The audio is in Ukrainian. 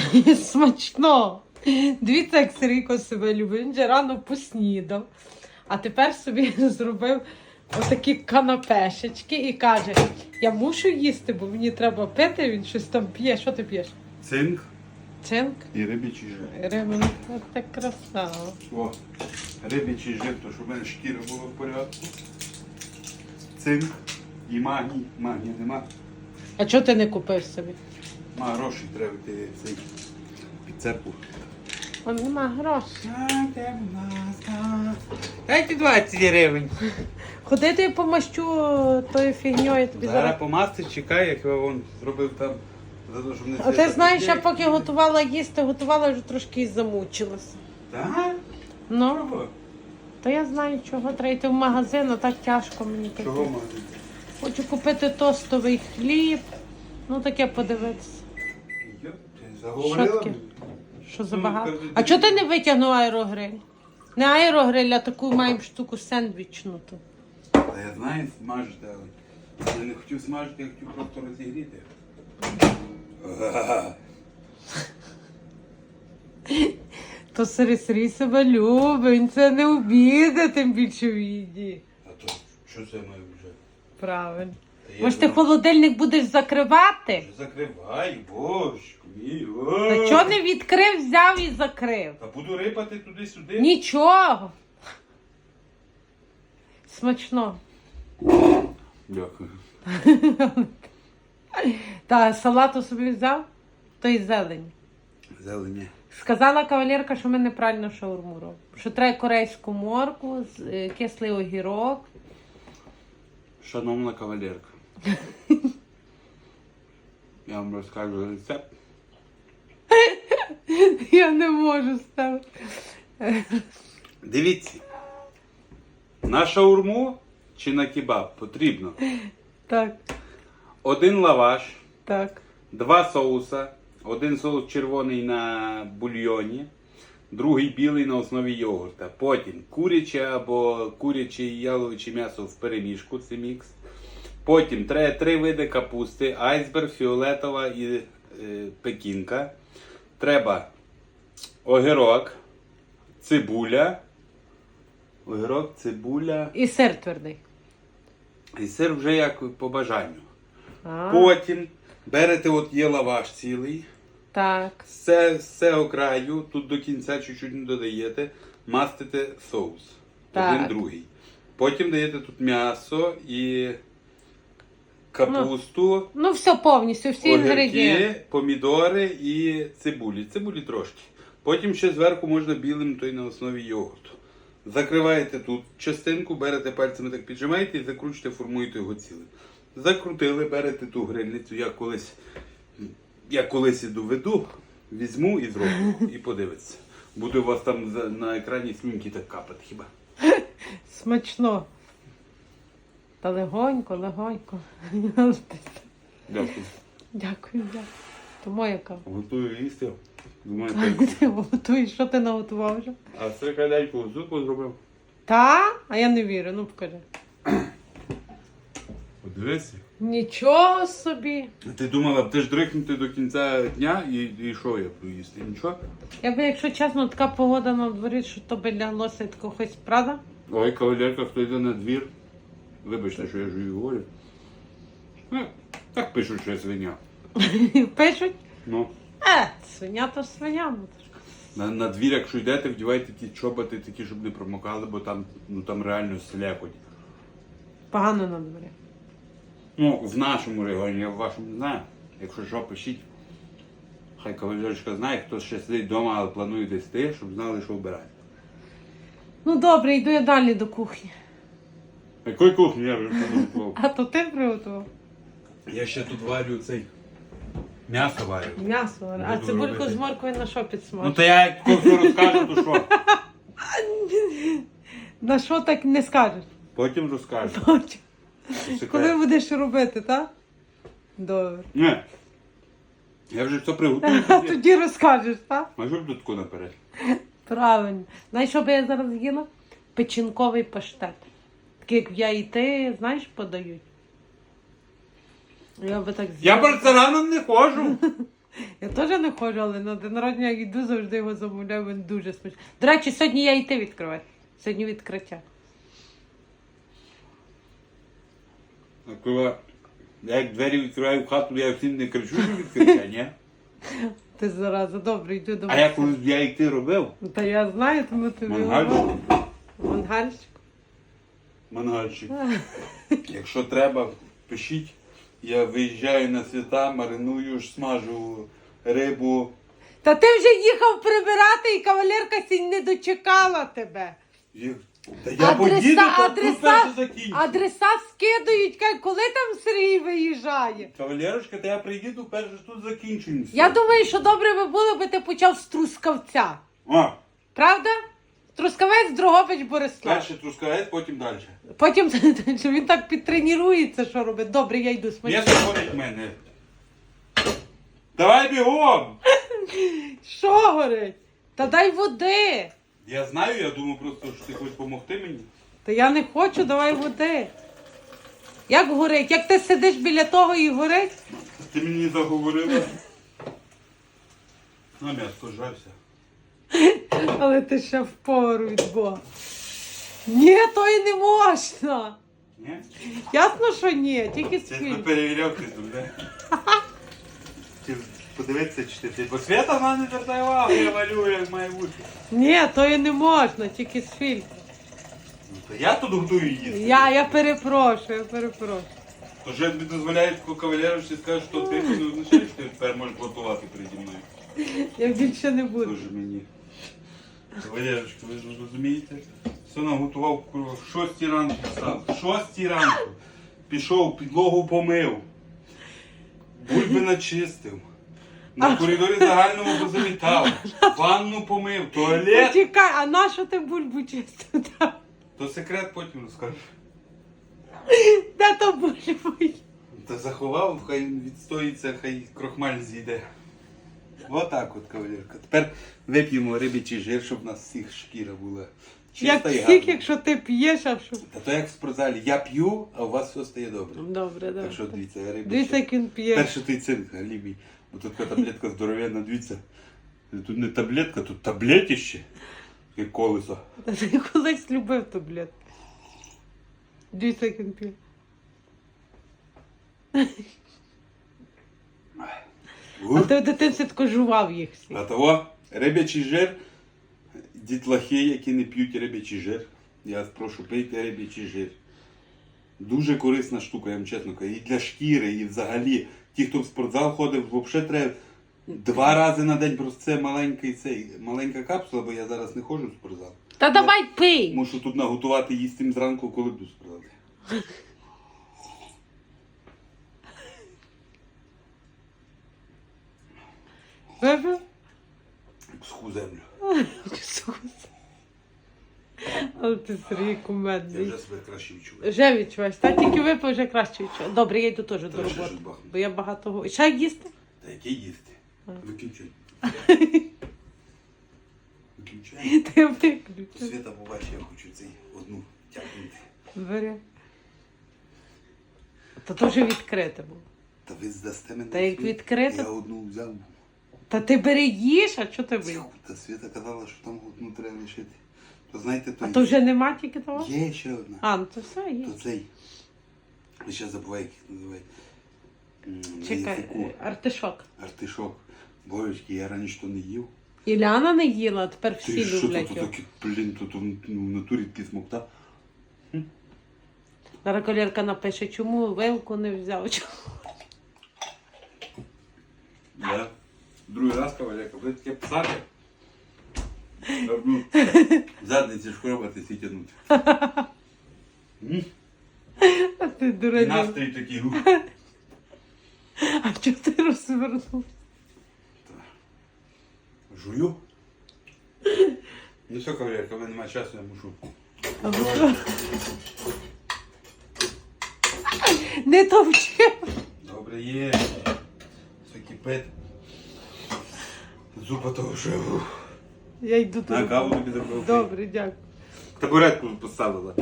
Смачно. Дивіться, як Сергійко себе любить. Він же рано поснідав, а тепер собі зробив отакі канапешечки і каже: я мушу їсти, бо мені треба пити, він щось там п'є. Що ти п'єш? Цинк Цинк? і рибічий жир. Ремон, це красава. О, рибічий жир, то щоб в мене шкіра була в порядку. Цинк і магній. Магнія нема. А чого ти не купив собі? Ма грошей треба ти цей підцепу. Он нема грошей. Дайте 20 гривень. Ходи ти помащу тою фігньою тобі зараз. Зараз помасти, чекай, як я вон зробив там. За те, щоб не А ти знаєш, я поки готувала їсти, готувала вже трошки і замучилася. Так? Ну, Чого? то я знаю, чого треба йти в магазин, а так тяжко мені таке. Чого мати? Хочу купити тостовий хліб. Ну таке подивитися. Що таке? Що за Ну, А чого ти не витягнув аерогриль? Не аерогриль, а таку маємо штуку сендвічну. ту. Та я знаю, смажити, але я не хотів смажити, я хотів просто розігріти. Ага. То Сергій Сергій себе любить, він це не обіде, тим більше в їді. А то що це має вже? Правильно. Може, ти холодильник будеш закривати? Закривай, божку. Та чого не відкрив, взяв і закрив? Та буду рипати туди-сюди. Нічого. Смачно. Дякую. Та салату собі взяв, то й зелень. Зелені. Сказала кавалерка, що ми неправильно шаурму робимо. Що треба корейську морку, з- е, кислий огірок. Шановна кавалерка. Я вам розкажу рецепт. Я не можу ставити. Дивіться. На шаурму чи на кебаб потрібно Так, один лаваш, так. два соуса, один соус червоний на бульйоні, другий білий на основі йогурта. Потім куряче або куряче і яловиче м'ясо в перемішку, це мікс. Потім треба три види капусти, айсберг, фіолетова і е, пекінка. Треба огірок, цибуля. Огірок, цибуля. І сир твердий. І сир вже як по бажанню. А, Потім берете, от є лаваш цілий, Так. з це- з цього краю, тут до кінця чуть-чуть не додаєте, мастите соус. Так. Один другий. Потім даєте тут м'ясо і капусту, Ну, все повністю, всі інгредієнти. помідори і цибулі. Цибулі трошки. Потім ще зверху можна білим, той на основі йогурту. Закриваєте тут частинку, берете пальцями так піджимаєте і закручуєте, формуєте його цілим. Закрутили, берете ту грильницю, я колись, я колись іду веду, візьму і зроблю, і подивиться. Буде у вас там за- на екрані смінки так капати хіба. Смачно. Та легонько, легонько. Дякую. Дякую, дякую. То моя кава. Готую їсти. Думаю, так. Ти готуєш, що ти наготував вже? А стрикадельку зупу зробив. Та? А я не вірю, ну покажи. Подивися. Нічого собі. Ти думала, ти ж дрихнути до кінця дня і, і що я буду їсти? Нічого? Я би, якщо чесно, така погода на дворі, що то би ляглося тако хоч, правда? Ой, кавалерка, хто йде на двір. Вибачте, що я жую говорю. Ну, так пишуть, що я свиня. Пишуть, Ну, е, свиня то свиня. то на, на двір, якщо йдете, вдівайте ті чоботи такі, щоб не промокали, бо там, ну, там реально слякоть. Погано на дворі. Ну, в нашому регіоні, я в вашому не знаю. Якщо що, пишіть. Хай кавалерочка знає, хто ще сидить вдома, але планує десь йти, щоб знали, що вбирати. Ну добре, йду я далі до кухні. Якої кухні я вже приготував? А то ти приготував? Я ще тут варю цей м'ясо варю. М'ясо. варю. А Буду цибульку робити. з морквою на що підсмажу? Ну то я як все розкажу, то що? На що так не скажеш? Потім розкажу. Потім. Секрет. Коли будеш робити, так? Добре. Ні. Я вже все приготую. А тоді. тоді розкажеш, так? А що б тут наперед? Правильно. Знаєш, що би я зараз їла? Печінковий паштет. Такий, як я і ти, знаєш, подають. Я би так Я по ресторанам не ходжу. Я теж не ходжу, але на день народження як йду, завжди його замовляю, він дуже смачний. До речі, сьогодні я йти відкривати. Сьогодні відкриття. А коли я як двері відкриваю в хату, я всім не кричу, що відкриття, ні? Ти зараза, добре, йду до А я коли я як ти робив, Та я знаю, тому тобі говорю. Мангальщик. Мангальчик. Якщо треба, пишіть. Я виїжджаю на свята, мариную, смажу рибу. Та ти вже їхав прибирати, і кавалерка сінь не дочекала тебе. Та я Адреса- поїду, то адреса- Адреса скидують, кажуть, коли там Сергій виїжджає. Кавалерочка, та я приїду, перше ж тут закінчуємо. Я думаю, що добре би було, би ти почав з трускавця. А, Правда? Трускавець, Дрогобич, Борислав. перше трускавець, потім далі. Потім він так підтренується, що робить. Добре, я йду смачно. М'ясо горить мене. Давай бігом! Що горить? Та дай води. Я знаю, я думаю просто, що ти хочеш допомогти мені. Та я не хочу, давай води. Як горить? Як ти сидиш біля того і горить? Ти мені заговорила. На м'ясо жарся. Але ти ще в пору від Бога. Ні, то і не можна. Ні? Ясно, що ні, тільки Ти спіль. перевіряв ти тут, подивитися, чи ти ти. Бо свята вона не звертає увагу, я валю, як має бути. Ні, то і не можна, тільки з фільм. Ну, то я тут готую їсти. Я, я перепрошую, я перепрошую. То вже тобі дозволяють кавалерочці скажеш, що ти не означає, що ти тепер можеш готувати переді мною. Я більше не буду. Дуже мені. Валерочка, ви ж розумієте? Все наготував курва, в шостій ранку встав. В шостій ранку. Пішов, підлогу помив. Бульби начистив. На коридорі загальному позамітав. Ванну помив, туалет. Почекай, а на що ти бульбу чистив? там? То секрет потім розкажу. Де то бульбу? Та заховав, хай відстоїться, хай крохмаль зійде. Отак от, кавалерка. Тепер вип'ємо рибічий жир, щоб у нас всіх шкіра була. Як Чиста і всіх, якщо ти п'єш, а що? Та то як в спортзалі. Я п'ю, а у вас все стає добре. Добре, добре. Так що дивіться, я Дивіться, як він п'є. Перший той цинк, алібій. Бо тут така таблетка здоровенна, дивіться. Тут не таблетка, тут таблетище. Таке колесо. Та Ти колись любив таблетки. Дивіться, як він п'є. А ти в дитинстві тако жував їх всі. А того рибячий жир, дітлахи, які не п'ють рибячий жир. Я вас прошу, пийте рибячий жир. Дуже корисна штука, я вам чесно кажу. І для шкіри, і взагалі. Ті, хто в спортзал ходив, взагалі треба два рази на день просто це маленький цей, маленька капсула, бо я зараз не ходжу в спортзал. Та давай пий! Мушу тут наготувати їсти зранку, коли буду спортзал. Випив? Сху землю. Ісус. Але ти Сергій Я вже себе краще відчуваю. Вже відчуваєш, та тільки випив, вже краще відчуваю. Добре, я йду теж до ще роботи. щось. Бо я багато говорю. Ще їсти? Та яке їсти? Виключай. Виключай. Ти виключи. Свята побачить, я хочу цей одну тягнути. Бери. Та то вже відкрите було. Та ви здасте мене. Та як всю? відкрито? Я одну взяв. Та ти бери їж, а чого ти боїшся? Та Свята казала, що там одну треба лишити. То знаєте, то А то вже нема тільки того? є ще одна. А, ну то все є. То цей. Я зараз забуваю, як їх називають. М, на Чекай, язику. е, артишок. Артишок. Божечки, я раніше то не їв. Іляна не їла, а тепер всі Ти що люблять тут його. таке, блін, тут ну, в натурі такий смокта. Зараз колірка напише, чому вилку не взяв. Чому? Я другий раз кавалерка, буде таке писати. Роблю задниці шкробати тягнути. А ти дурень. настрій такий рух. А чого ти розвернув? Жую. Ну все, кавалерка, в мене немає часу, я мушу. Ви- Не товчи. Добре, є. Все кипить. Зуба того вже. Я йду На до каву тобі зробив. Добре, дякую. Табуретку поставила.